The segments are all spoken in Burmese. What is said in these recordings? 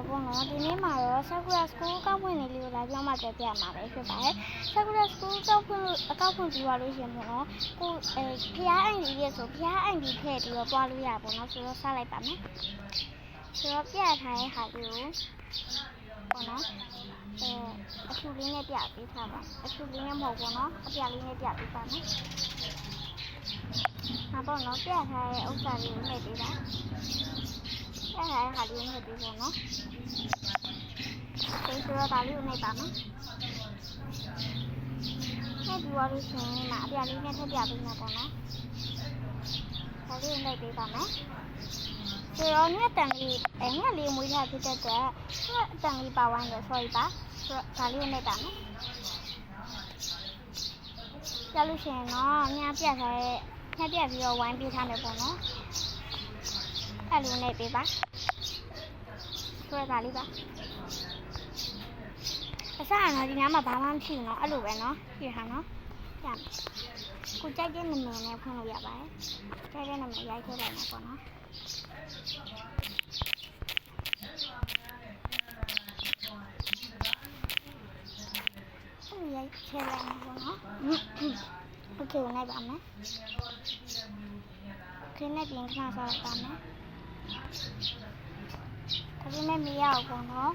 တော့ပေါ့နော်ဒီနေ့မှာတော့ Sakura School ကောက်ဖွင့်နေလေးကိုလာပြောမှပြပြမှာပဲဖြစ်ပါတယ် Sakura School ကောက်ဖွင့်အကောက်ဖွင့်ပြီးသွားလို့ရှရင်ပေါ့နော်ကိုအဲဖျားအိမ်ကြီးရဲ့ဆိုဖျားအိမ်ကြီးထည့်ပြီးတော့ပွားလို့ရပါပေါ့နော်ဆိုတော့စလိုက်ပါမယ်ဆိုတော့ပြထားတဲ့ဟာလေးကိုပေါ့နော်အဲအထူလေးနဲ့ပြပေးထားပါအထူလေးနဲ့မဟုတ်ဘူးနော်အပြလေးနဲ့ပြပေးပါမယ်ဟာပေါ့နော်ပြထားတဲ့ဥစ္စာလေးကိုနှိပ်ပေးပါ အဲ့ဒါဟာလေးနဲ့ပြီးပေါ့နော်။ဒီဆိုတော့ဒါလေးကိုနှိပ်ပါမယ်။နှိပ်ပြီးသွားလို့ရှိရင်မအပြာလေးနဲ့ထပ်ပြပေးမှာပေါ့နော်။ဒါလေးကိုနှိပ်ပေးပါမယ်။ဆိုတော့ညက်တန်လေးအဲညက်လေးမွေးထားဖြစ်တဲ့အတွက်ညက်တန်လေးပါဝိုင်းရ sorry ပါ။ဆိုတော့ဒါလေးကိုနှိပ်ပါမယ်။ကြလို့ရှိရင်တော့ညပြတ်ထားတဲ့ညပြတ်ပြီးတော့ဝိုင်းပေးထားမယ်ပေါ့နော်။ အဲ့လိုနှိပ်ပေးပါ။ ဆွဲတာလေးပါအစကတော့ဒီနားမှာဘာမှမရှိဘူးเนาะအဲ့လိုပဲเนาะပြထားเนาะရမယ်ကိုကြိုက်တဲ့နာမည်နဲ့ဖွင့်လို့ရပါတယ်ကြိုက်တဲ့နာမည်ရိုက်ထည့်လိုက်မှာပေါ့เนาะအဲ့ရိုက်ထည့်လိုက်မှာပေါ့เนาะโอเคနိုင်ပါမယ်โอเคနဲ့ပြင်ခဏဆောက်ပါမယ် ဒါပေမဲ့မရဘူးပေါ့နော်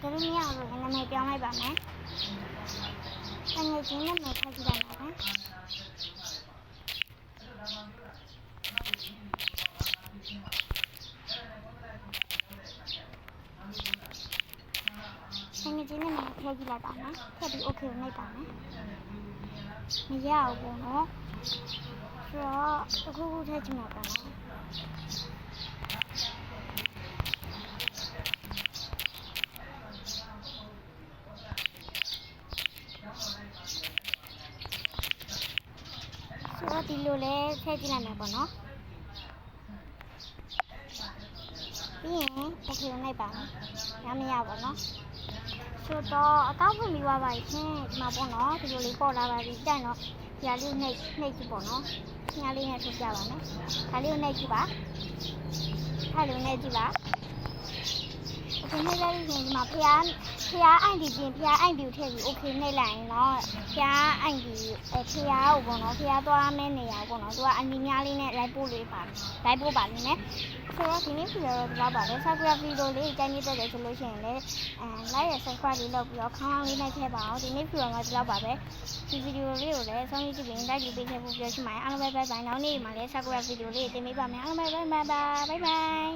ဒါပေမဲ့မရဘူးဆိုရင်နာမည်ပြောင်းလိုက်ပါမယ်အငယ်ချင်းနာမည်ထည့်ကြည့်လိုက်ပါမယ်အငယ်ချင်းနာမည်ထည့်ကြည့်လိုက်ပါမယ်ထည့်ပြီး okay ကိုနှိပ်ပါမယ်မရဘူးပေါ့နော်ဆိုတော့တစ်ခုခုထည့်ကြည့်မှာပေါ့နော် ဆိုတော့ဒီ လိုလဲထည့်ကြည့်လိုက်မယ်ပေါ့နော်ပြီးရင်တစ်ခုလိုက်ပါမယ်ရမရပါတော့ဆိုတော့အကောက်ဖွင့်ပြီးသွားပါရှင်ဒီမှာပေါ့နော်ဒီလိုလေးပေါ်လာပါပြီတက်တော့ဒီဟာလေးနှိပ်နှိပ်ကြည့်ပေါ့နော်ညာလေးနဲ့ထုတ်ပြပါမယ်ဒါလေးကိုနှိပ်ကြည့်ပါအဲ့လိုနှိပ်ကြည့်ပါ အခုနှိပ်လိုက်ရင်ဒီမှာဖျားဖျားအိုင်ဒီပြင်ဖျားအိုင်ဒီကိုထည့်ပြီး okay နှိပ်လိုက်ရင်တော့ဖျားအိုင်ဒီအဲဖျားကိုပေါ့နော်ဖျားသွားမယ့်နေရာပေါ့နော်သူကအနီများလေးနဲ့လိုက်ပို့လေးပါလိုက်ပို့ပါလိမ့်မယ်ဆိုတော့ဒီနေ့ဗီဒီယိုတော့ဒီလောက်ပါပဲ subscribe ဗီဒီယိုလေးကြိုက်နေတဲ့တယ်ဆိုလို့ရှိရင်လည်းအဲ like ရ subscribe လေးလုပ်ပြီးတော့ခေါင်းအောင်လေးနှိပ်ထည့်ပါအောင်ဒီနေ့ဗီဒီယိုမှာဒီလောက်ပါပဲဒီဗီဒီယိုလေးကိုလည်းဆုံးဖြတ်ကြည့်ပြီး like လေးပေးခဲ့ဖို့ပြောချင်ပါတယ်အားလုံးပဲဘိုင်ဘိုင်နောက်နေ့မှာလည်း subscribe ဗီဒီယိုလေးတင်ပေးပါမယ်အားလုံးပဲဘိုင်ဘိုင်ဘိုင်ဘိုင်